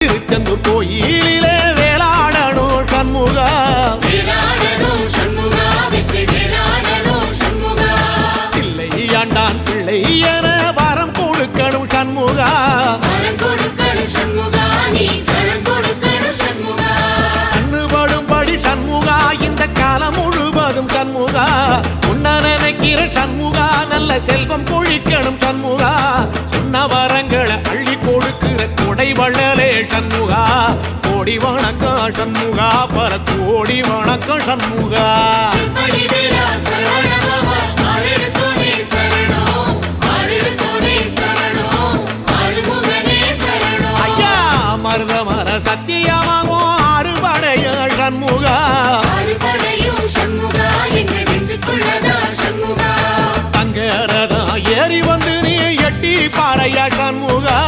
திருச்செந்தூர் கோயிலிலே வேளாடணும் சண்முகா. சண்முகா பிள்ளை என வரம் கொடுக்கணும் சண்முகா. கண்ணுபடும்படி சண்முகா இந்த காலம் முழுவதும் சண்முகா. உன்ன நினைக்கிற சண்முகா நல்ல செல்வம் பொழிக்கணும் சண்முகா. கொடை வள்ளலே சண்முகா கோடி வணக்கம் சண்முகா பல கோடி வணக்கம் சண்முகா. ஐயா மருத மர சத்தியமாகும் அறுபடைய சண்முகா. தங்கரதா ஏறி வந்து நீ எட்டி பாறையா சண்முகா.